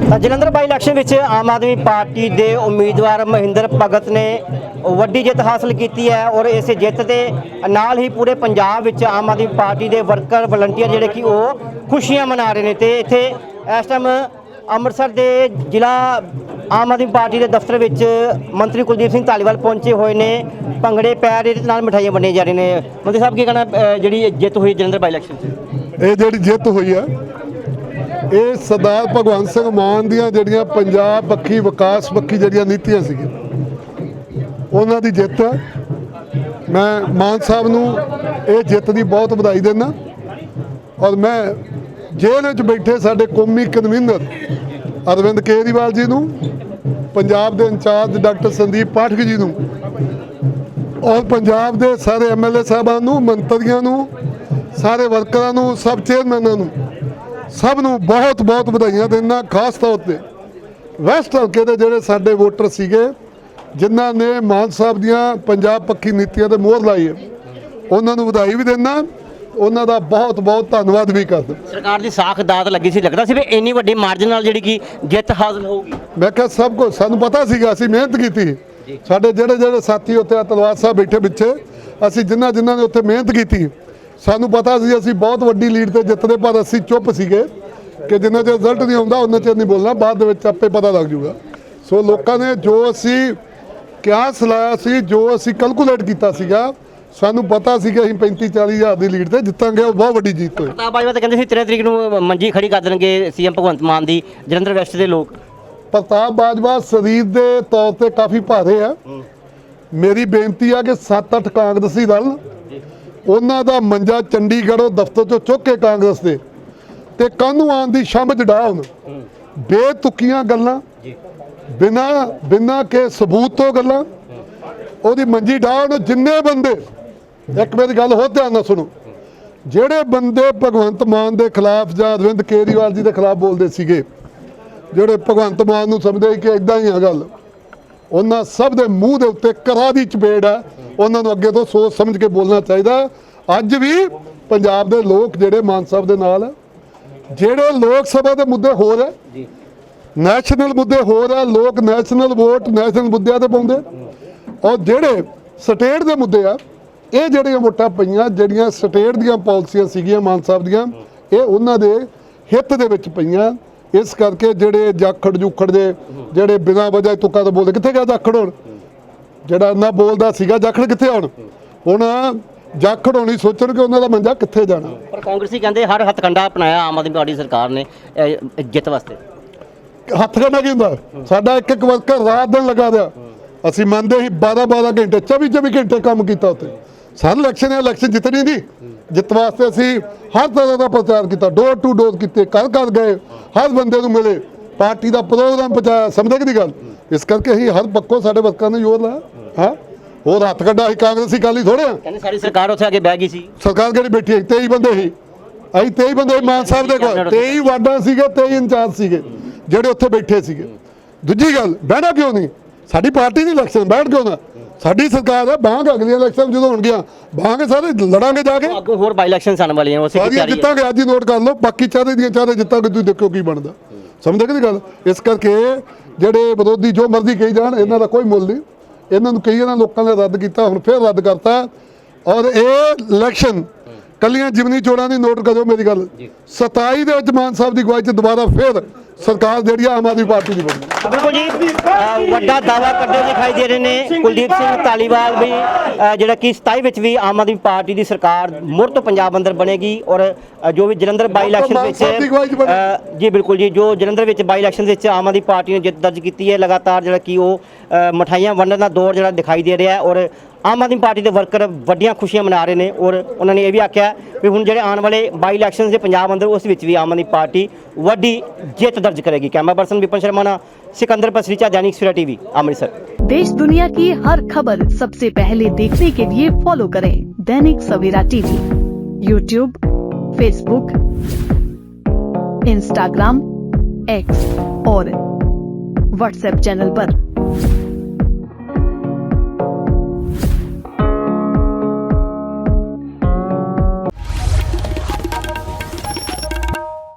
ਜਲੰਧਰ ਬਾਈ election ਵਿੱਚ Aam Aadmi party ਦੇ ਉਮੀਦਵਾਰ ਮਹਿੰਦਰ ਭਗਤ ਨੇ ਵੱਡੀ ਜਿੱਤ ਹਾਸਲ ਕੀਤੀ ਹੈ ਔਰ ਇਸ ਜਿੱਤ ਦੇ ਨਾਲ ਹੀ ਪੂਰੇ ਪੰਜਾਬ ਵਿੱਚ ਆਮ ਆਦਮੀ ਪਾਰਟੀ ਦੇ ਵਰਕਰ, ਵਲੰਟੀਅਰ ਜਿਹੜੇ ਕਿ ਉਹ ਖੁਸ਼ੀਆਂ ਮਨਾ ਰਹੇ ਨੇ ਤੇ ਇੱਥੇ ਇਸ ਟਾਈਮ ਅੰਮ੍ਰਿਤਸਰ ਦੇ ਜ਼ਿਲ੍ਹਾ ਆਮ ਆਦਮੀ ਪਾਰਟੀ ਦੇ ਦਫ਼ਤਰ ਵਿੱਚ ਮੰਤਰੀ ਕੁਲਦੀਪ ਸਿੰਘ ਧਾਲੀਵਾਲ ਪਹੁੰਚੇ ਹੋਏ ਨੇ। ਭੰਗੜੇ ਪੈਰ ਇਹਦੇ ਨਾਲ ਮਿਠਾਈਆਂ ਵੰਡੀਆਂ ਜਾ ਰਹੀਆਂ ਨੇ। ਮੰਤਰੀ ਸਾਹਿਬ, ਕੀ ਕਹਿਣਾ ਜਿਹੜੀ ਜਿੱਤ ਹੋਈ ਜਲੰਧਰ ਬਾਈ ਇਲੈਕਸ਼ਨ 'ਚ? ਇਹ ਜਿਹੜੀ ਜਿੱਤ ਹੋਈ ਆ ਇਹ ਸਰਦਾਰ ਭਗਵੰਤ ਸਿੰਘ ਮਾਨ ਦੀਆਂ ਜਿਹੜੀਆਂ ਪੰਜਾਬ ਪੱਖੀ, ਵਿਕਾਸ ਪੱਖੀ ਜਿਹੜੀਆਂ ਨੀਤੀਆਂ ਸੀਗੀਆਂ, ਉਹਨਾਂ ਦੀ ਜਿੱਤ ਮੈਂ ਮਾਨ ਸਾਹਿਬ ਨੂੰ ਇਹ ਜਿੱਤ ਦੀ ਬਹੁਤ ਵਧਾਈ ਦਿੰਦਾ। ਔਰ ਮੈਂ ਜੇਲ੍ਹ ਵਿੱਚ ਬੈਠੇ ਸਾਡੇ ਕੌਮੀ ਕਨਵੀਨਰ ਅਰਵਿੰਦ ਕੇਜਰੀਵਾਲ ਜੀ ਨੂੰ, ਪੰਜਾਬ ਦੇ ਇੰਚਾਰਜ ਡਾਕਟਰ ਸੰਦੀਪ ਪਾਠਕ ਜੀ ਨੂੰ ਔਰ ਪੰਜਾਬ ਦੇ ਸਾਰੇ ਐਮਐਲਏ ਸਾਹਿਬਾਨ ਨੂੰ, ਮੰਤਰੀਆਂ ਨੂੰ, ਸਾਰੇ ਵਰਕਰਾਂ ਨੂੰ ਸਭ ਚੇਅਰਮੈਨਾਂ ਨੂੰ ਸਭ ਨੂੰ ਬਹੁਤ ਬਹੁਤ ਵਧਾਈਆਂ ਦਿੰਦਾ ਖਾਸ ਤੌਰ ਤੇ। ਵੈਸਟ ਹਲਕੇ ਦੇ ਜਿਹੜੇ ਸਾਡੇ ਵੋਟਰ ਸੀਗੇ ਜਿਨ੍ਹਾਂ ਨੇ ਮਾਨ ਸਾਹਿਬ ਦੀਆਂ ਪੰਜਾਬ ਪੱਖੀ ਨੀਤੀਆਂ ਤੇ ਮੋਹਰ ਲਾਈ ਹੈ ਉਹਨਾਂ ਨੂੰ ਵਧਾਈ ਵੀ ਦਿੰਦਾ ਉਹਨਾਂ ਦਾ ਬਹੁਤ ਬਹੁਤ ਧੰਨਵਾਦ ਵੀ ਕਰਦਾ। ਸਰਕਾਰ ਦੀ ਸਾਖ ਦਾਤ ਲੱਗੀ ਸੀ ਲੱਗਦਾ ਸੀ ਵੀ ਇੰਨੀ ਵੱਡੀ ਮਾਰਜਨ ਨਾਲ ਜਿਹੜੀ ਕਿ ਜਿੱਤ ਹਾਸਲ ਹੋਊਗੀ। ਮੈਂ ਕਿਹਾ ਸਭ ਕੁਝ ਸਾਨੂੰ ਪਤਾ ਸੀਗਾ ਅਸੀਂ ਮਿਹਨਤ ਕੀਤੀ ਸਾਡੇ ਜਿਹੜੇ ਜਿਹੜੇ ਸਾਥੀ ਉੱਥੇ ਤਲਵਾਰ ਸਾਹਿਬ ਬੈਠੇ ਪਿੱਛੇ ਅਸੀਂ ਜਿਨ੍ਹਾਂ ਜਿਨ੍ਹਾਂ ਨੇ ਉੱਥੇ ਮਿਹਨਤ ਕੀਤੀ ਸਾਨੂੰ ਪਤਾ ਸੀ ਅਸੀਂ ਬਹੁਤ ਵੱਡੀ ਲੀਡ ਤੇ ਜਿੱਤਦੇ ਪਰ ਅਸੀਂ ਚੁੱਪ ਸੀਗੇ ਕਿ ਜਿੰਨਾ ਚਿਰ ਰਿਜ਼ਲਟ ਨਹੀਂ ਆਉਂਦਾ ਉਹਨਾਂ ਚਿਰ ਨਹੀਂ ਬੋਲਣਾ ਬਾਅਦ ਦੇ ਵਿੱਚ ਆਪੇ ਪਤਾ ਲੱਗ ਜਾਊਗਾ। ਸੋ ਲੋਕਾਂ ਨੇ ਜੋ ਅਸੀਂ ਕਿਆਸ ਲਾਇਆ ਸੀ ਜੋ ਅਸੀਂ ਕੈਲਕੂਲੇਟ ਕੀਤਾ ਸੀਗਾ ਸਾਨੂੰ ਪਤਾ ਸੀ ਕਿ ਅਸੀਂ 35 40 ਹਜ਼ਾਰ ਦੀ ਲੀਡ ਤੇ ਜਿੱਤਾਂਗੇ ਉਹ ਬਹੁਤ ਵੱਡੀ ਜਿੱਤ ਹੋਈ। ਪ੍ਰਤਾਪ ਬਾਜਵਾ ਤਾਂ ਕਹਿੰਦੇ ਸੀ 13 ਤਰੀਕ ਨੂੰ ਮੰਜੀ ਖੜੀ ਕਰ ਦੇਣਗੇ ਸੀਐਮ ਭਗਵੰਤ ਮਾਨ ਦੀ ਜਲੰਧਰ ਵੈਸਟ ਦੇ ਲੋਕ। ਪ੍ਰਤਾਪ ਬਾਜਵਾ ਸਰੀਰ ਦੇ ਤੌਰ ਤੇ ਕਾਫੀ ਭਾਰੇ ਆ। ਮੇਰੀ ਬੇਨਤੀ ਆ ਕਿ 7-8 ਕਾਂਗਰਸੀ ਦਲ ਉਹਨਾਂ ਦਾ ਮੰਜਾ ਚੰਡੀਗੜ੍ਹੋਂ ਦਫ਼ਤਰ ਚੋਂ ਚੁੱਕ ਕੇ ਕਾਂਗਰਸ ਦੇ ਤੇ ਕਾਨੂੰ ਆਉਣ ਦੀ ਸ਼ੰਭ ਜੜਾ ਹੁਣ। ਬੇਤੁਕੀਆਂ ਗੱਲਾਂ ਬਿਨਾ ਬਿਨਾ ਕੇ ਸਬੂਤ ਤੋਂ ਗੱਲਾਂ। ਉਹਦੀ ਮੰਜੀ ਡਾਹ ਨੂੰ ਜਿੰਨੇ ਬੰਦੇ ਇੱਕ ਮੇਰੀ ਗੱਲ ਹੋਰ ਧਿਆਨ ਨਾਲ ਸੁਣੋ। ਜਿਹੜੇ ਬੰਦੇ ਭਗਵੰਤ ਮਾਨ ਦੇ ਖਿਲਾਫ ਜਾਂ ਅਰਵਿੰਦ ਕੇਜਰੀਵਾਲ ਜੀ ਦੇ ਖਿਲਾਫ ਬੋਲਦੇ ਸੀਗੇ ਜਿਹੜੇ ਭਗਵੰਤ ਮਾਨ ਨੂੰ ਸਮਝਦੇ ਕਿ ਇਦਾਂ ਹੀ ਆ ਗੱਲ ਉਹਨਾਂ ਸਭ ਦੇ ਮੂੰਹ ਦੇ ਉੱਤੇ ਕਰਾ ਦੀ ਚਪੇੜ ਆ। ਉਹਨਾਂ ਨੂੰ ਅੱਗੇ ਤੋਂ ਸੋਚ ਸਮਝ ਕੇ ਬੋਲਣਾ ਚਾਹੀਦਾ। ਅੱਜ ਵੀ ਪੰਜਾਬ ਦੇ ਲੋਕ ਜਿਹੜੇ ਮਾਨ ਸਾਹਿਬ ਦੇ ਨਾਲ ਜਿਹੜੇ ਲੋਕ ਸਭਾ ਦੇ ਮੁੱਦੇ ਹੋਰ ਹੈ ਜੀ। ਨੈਸ਼ਨਲ ਮੁੱਦੇ ਹੋਰ ਆ ਲੋਕ ਨੈਸ਼ਨਲ ਵੋਟ ਨੈਸ਼ਨਲ ਮੁੱਦਿਆਂ ਤੇ ਪਾਉਂਦੇ। ਔਰ ਜਿਹੜੇ ਸਟੇਟ ਦੇ ਮੁੱਦੇ ਆ ਇਹ ਜਿਹੜੀਆਂ ਵੋਟਾਂ ਪਈਆਂ ਜਿਹੜੀਆਂ ਸਟੇਟ ਦੀਆਂ ਪਾਲਿਸੀਆਂ ਸੀਗੀਆਂ ਮਾਨ ਸਾਹਿਬ ਦੀਆਂ ਇਹ ਉਹਨਾਂ ਦੇ ਹਿੱਤ ਦੇ ਵਿੱਚ ਪਈਆਂ। ਇਸ ਕਰਕੇ ਜਿਹੜੇ ਜਾਖੜ ਜੂਖੜ ਦੇ ਜਿਹੜੇ ਬਿਨਾਂ ਵਜ੍ਹਾ ਤੁੱਕਾ ਤੋਂ ਬੋਲਦੇ ਕਿੱਥੇ ਗਿਆ ਜਾਖੜ ਹੁਣ? ਜਿਹੜਾ ਨਾ ਬੋਲਦਾ ਸੀਗਾ ਜਾਖੜ ਕਿੱਥੇ ਹੁਣ? ਹੁਣ ਜਾਖੜ ਹੋਣੀ ਸੋਚਣ ਕਿ ਉਹਨਾਂ ਦਾ ਮੰਜਾ ਕਿੱਥੇ ਜਾਣਾ? ਪਰ ਕਾਂਗਰਸੀ ਕਹਿੰਦੇ ਹਰ ਹੱਥਕੰਡਾ ਅਪਣਾਇਆ ਆਮ ਆਦਮੀ ਪਾਰਟੀ ਸਰਕਾਰ ਨੇ ਜਿੱਤ ਵਾਸਤੇ। ਹੱਥ ਕਰਨਾ ਕੀ ਹੁੰਦਾ? ਸਾਡਾ ਇੱਕ ਇੱਕ ਵਰਕਰ ਰਾਤ ਦਿਨ ਲਗਾ ਦਿਆ ਅਸੀਂ ਮੰਨਦੇ ਸੀ 12 12 ਘੰਟੇ 24 24 ਘੰਟੇ ਕੰਮ ਕੀਤਾ ਉੱਥੇ। ਸਰ ਇਲੈਕਸ਼ਨ ਹੈ ਇਲੈਕਸ਼ਨ ਜਿੱਤਣੀ ਦੀ ਜਿੱਤ ਵਾਸਤੇ ਅਸੀਂ ਹਰ ਤਰ੍ਹਾਂ ਦਾ ਪ੍ਰਚਾਰ ਕੀਤਾ। ਡੋਰ ਟੂ ਡੋਰ ਕੀਤੇ ਘਰ ਘਰ ਗਏ। ਹਰ ਬੰਦੇ ਨੂੰ ਮਿਲੇ। ਪਾਰਟੀ ਦਾ ਪ੍ਰੋਗਰਾਮ ਪਹੁੰਚਾਇਆ। ਸਮਝਦੇ ਕਿ ਦੀ ਗੱਲ? ਇਸ ਕਰਕੇ ਅਸੀਂ ਹਰ ਪੱਕੋਂ ਸਾਡੇ ਵਰਕਰਾਂ ਨੇ ਜ਼ੋਰ ਲਾਇਆ। ਹਾਂ? ਹੋਰ ਹੱਥ ਕੱਢਾ ਅਸੀਂ ਕਾਂਗਰਸੀ ਕਾਲੀ ਥੋੜੇ ਆ ਕਹਿੰਦੇ ਸਾਰੀ ਸਰਕਾਰ ਉੱਥੇ ਆ ਕੇ ਬਹਿ ਗਈ ਸੀ। ਸਰਕਾਰ ਕਿਹੜੀ ਬੈਠੀ ਹੈ? 23 ਬੰਦੇ ਸੀ। ਅਸੀਂ 23 ਬੰਦੇ ਮਾਨ ਸਾਹਿਬ ਦੇ ਕੋਲ। 23 ਵਾਰਡਾਂ ਸੀਗੇ 23 ਇੰਚਾਰਜ ਸੀਗੇ ਜਿਹੜੇ ਉੱਥੇ ਬੈਠੇ ਸੀਗੇ। ਦੂਜੀ ਗੱਲ ਬਹਿਣਾ ਕਿਉਂ ਨਹੀਂ? ਸਾਡੀ ਪਾਰਟੀ ਦੀ ਇਲੈਕਸ਼ਨ ਬੈਠ ਕਿਉਂ ਨਾ? ਸਾਡੀ ਸਰਕਾਰ ਹੈ ਬਾਂਗ ਅਗਲੀ ਇਲੈਕਸ਼ਨ ਜਦੋਂ ਹੋਣਗੀਆਂ ਬਾਂਗੇ ਸਾਰੇ ਲੜਾਂਗੇ ਜਾ ਕੇ। ਅੱਗੋਂ ਹੋਰ ਬਾਈ ਇਲੈਕਸ਼ਨ ਆਉਣ ਵਾਲੀਆਂ ਉਸੇ ਦੀ ਸਾਰੀਆਂ ਤਿਆਰੀ ਹੈ ਜਿੱਤਾਂਗੇ ਅੱਜ ਹੀ ਨੋਟ ਕਰ ਲਓ ਬਾਕੀ ਚਾਰੇ ਦੀਆਂ ਚਾਰੇ ਜਿੱਤਾਂਗੇ ਤੁਸੀਂ ਦੇਖੋ ਕੀ ਬਣਦਾ। ਸਮਝਦੇ ਕਿ ਗੱਲ? ਇਸ ਕਰਕੇ ਜਿਹੜੇ ਵਿਰੋਧੀ ਜੋ ਮਰਜ਼ੀ ਕਹੀ ਜਾਣ ਇਹਨਾਂ ਦਾ ਕੋਈ ਮੁੱਲ ਨਹੀਂ। ਇਹਨਾਂ ਨੂੰ ਕਈ ਇਹਨਾਂ ਲੋਕਾਂ ਨੇ ਰੱਦ ਕੀਤਾ ਹੁਣ ਫੇਰ ਰੱਦ ਕਰਤਾ। ਔਰ ਇਹ ਇਲੈਕਸ਼ਨ ਕੱਲੀਆਂ ਜਿਮਨੀ ਚੋਣਾਂ ਦੀ ਨੋਟ ਕਰੋ ਮੇਰੀ ਗੱਲ। 27 ਦੇ ਵਿੱਚ ਮਾਨ ਸਾਹਿਬ ਦੀ ਅਗਵਾਈ 'ਚ ਦੁਬਾਰਾ ਫੇਰ ਸਰਕਾਰ ਜਿਹੜੀ ਆਮ ਆਦਮੀ ਪਾਰਟੀ ਦੀ ਬਣੀ ਬਿਲਕੁਲ ਜੀ ਅ, ਵੱਡਾ ਦਾਵਾ ਕਰਦੇ ਦਿਖਾਈ ਦੇ ਰਹੇ ਨੇ। ਕੁਲਦੀਪ ਸਿੰਘ ਧਾਲੀਵਾਲ ਵੀ ਜਿਹੜਾ ਕਿ 27 ਵਿੱਚ ਵੀ ਆਮ ਆਦਮੀ ਪਾਰਟੀ ਦੀ ਸਰਕਾਰ ਮੁੜ ਤੋਂ ਪੰਜਾਬ ਅੰਦਰ ਬਣੇਗੀ ਔਰ ਜੋ ਵੀ ਜਲੰਧਰ ਬਾਈ ਇਲੈਕਸ਼ਨ ਵਿੱਚ ਜੀ ਬਿਲਕੁਲ ਜੀ ਜੋ ਜਲੰਧਰ ਵਿੱਚ ਬਾਈ ਇਲੈਕਸ਼ਨ ਵਿੱਚ ਆਮ ਆਦਮੀ ਪਾਰਟੀ ਨੇ ਜਿੱਤ ਦਰਜ ਕੀਤੀ ਹੈ ਲਗਾਤਾਰ ਜਿਹੜਾ ਕਿ ਉਹ ਮਠਾਈਆਂ ਵੰਡਣ ਦਾ ਦੌਰ ਜਿਹੜਾ ਦਿਖਾਈ ਦੇ ਰਿਹਾ ਔਰ ਆਮ ਆਦਮੀ ਪਾਰਟੀ ਦੇ ਵਰਕਰ ਵੱਡੀਆਂ ਖੁਸ਼ੀਆਂ ਮਨਾ ਰਹੇ ਨੇ ਔਰ ਉਹਨਾਂ ਨੇ ਇਹ ਵੀ ਆਖਿਆ ਵੀ ਹੁਣ ਜਿਹੜੇ ਆਉਣ ਵਾਲੇ ਬਾਈ ਇਲੈਕਸ਼ਨਸ ਦੇ ਪੰਜਾਬ ਅੰਦਰ ਉਸ ਵਿੱਚ ਵੀ ਆਮ ਆਦਮੀ ਪਾਰਟੀ ਵੱਡੀ ਜਿੱਤ ਦਰਜ ਕਰੇਗੀ ਕੈਮਰਾ ਪਰਸਨ ਵਿਪਨ ਸ਼ਰਮਾ ਨਾਲ सिकंदर पसरीचा दैनिक सवेरा टीवी अमृतसर देश दुनिया की हर खबर सबसे पहले देखने के लिए फॉलो करें Dainik Savera TV YouTube Facebook Instagram X और व्हाट्सएप चैनल पर।